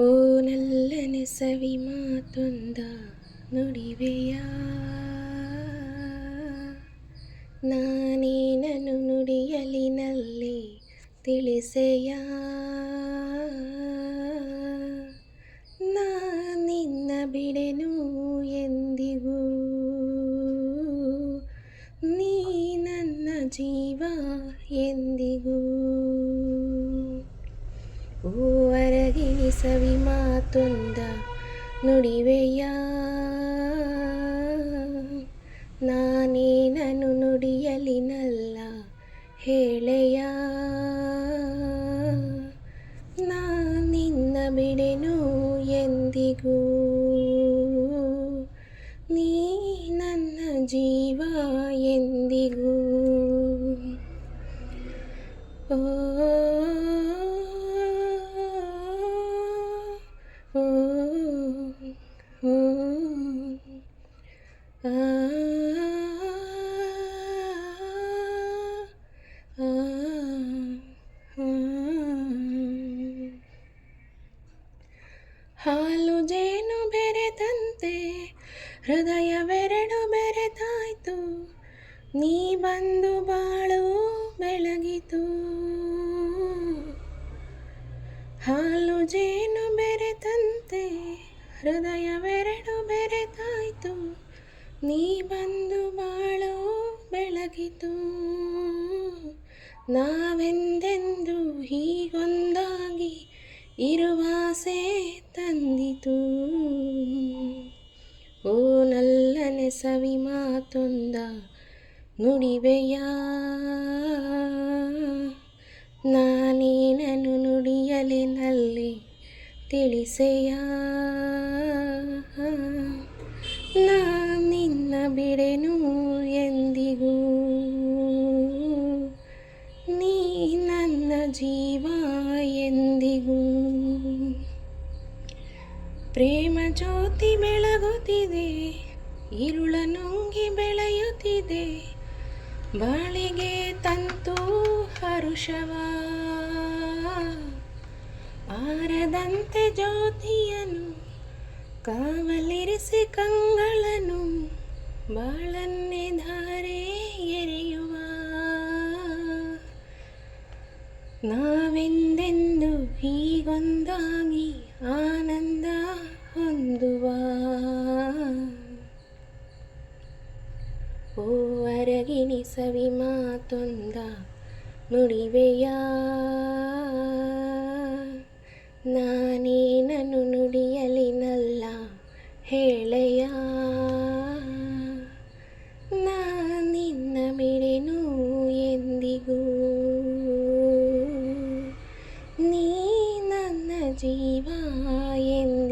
ಓ ನಲ್ಲನೆ ಸವಿ ಮಾತೊಂದ ನುಡಿವೆಯ? ನಾನೇನನು ನುಡಿಯಲಿನಲ್ಲಿ ತಿಳಿಸೆಯ? ನಾ ನಿನ್ನ ಬಿಡೆನು ಎಂದಿಗೂ? ನೀ ನನ್ನ ಜೀವ ಎಂದಿಗೂ? ಓ ಅರಗಿಣಿ ಸವಿ ಮಾತೊಂದ ನುಡಿವೆಯ. ನಾನೇನನು ನುಡಿಯಲಿನಲ್ಲ ಹೇಳೆಯ. ನಾ ನಿನ್ನ ಬಿಡೆನು ಎಂದಿಗೂ. ನೀ ನನ್ನ ಜೀವ ಎಂದಿಗೂ. ಓ, ಹಾಲು ಜೇನು ಬೆರೆತಂತೆ, ಹೃದಯವೆರಡು ಬೆರೆತಾಯ್ತು. ನೀ ಬಂದು ಬಾಳು ಬೆಳಗಿತು. ಹಾಲು ಜೇನು ಬೆರೆತಂತೆ, ಹೃದಯವೆರಡು ಬೆರೆತಾಯ್ತು. ನೀ ಬಂದು ಬಾಳು ಬೆಳಗಿತು. ನಾವೆಂದೆಂದು ಹೀಗೊಂದಾಗಿ ಇರುವಾಸೆ ತಂದಿತು ಓ ನಲ್ಲನೆ ಸವಿ ಮಾತೊಂದ ನುಡಿವೆಯ. ನಾನೇನನು ನುಡಿಯಲಿನಲ್ಲಿ ತಿಳಿಸೆಯ. ನಾ ನಿನ್ನ ಬಿಡೆನು ಎಂದಿಗೂ. ನೀ ನನ್ನ ಜೀವ ಎಂದಿಗೂ. ಪ್ರೇಮ ಜ್ಯೋತಿ ಬೆಳಗುತ್ತಿದೆ ಇರುಳ ನುಂಗಿ ಬೆಳೆಯುತ್ತಿದೆ, ಬಾಳಿಗೆ ತಂತು ಹರುಷವ. ಆರದಂತೆ ಜ್ಯೋತಿಯನು, ಕಾವಲಿರಿಸಿ ಕಂಗಳನು, ಬಾಳನ್ನೇ ಧಾರೆ ಎರೆಯುವ ನಾವೆಂದೆಂದು ಹೀಗೊಂದಾಗಿ ಆನಂದ ಹೊಂದುವ? ಓ ಅರಗಿಣಿ ಸವಿ ಮಾತೊಂದ ನುಡಿವೆಯ? ನಾನೇನನು ನುಡಿಯಲಿನಲ್ಲ ಹೇಳೆಯ? ನೀ ನನ್ನ ಜೀವ ಎಂದು